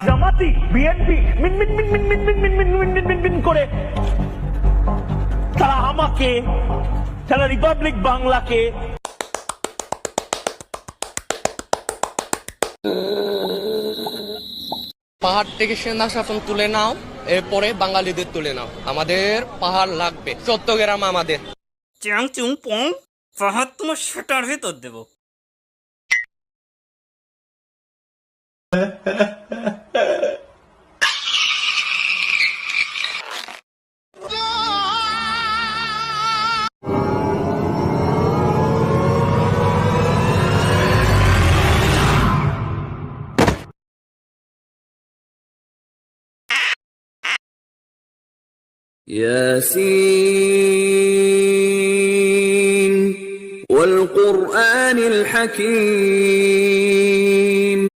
জামাতি বিএনপি মিন মিন মিন মিন মিন মিন মিন মিন মিন মিন মিন মিন করে তারা আমাকে তারা রিপাবলিক বাংলাকে পাহাড় থেকে সেনা শাসন তুলে নাও এরপরে বাঙালিদের তুলে নাও আমাদের পাহাড় লাগবে চোদ্দ গ্রাম আমাদের চ্যাং চুং পং পাহাড় তোমার সেটার ভেতর দেবো ياسين والقرآن الحكيم.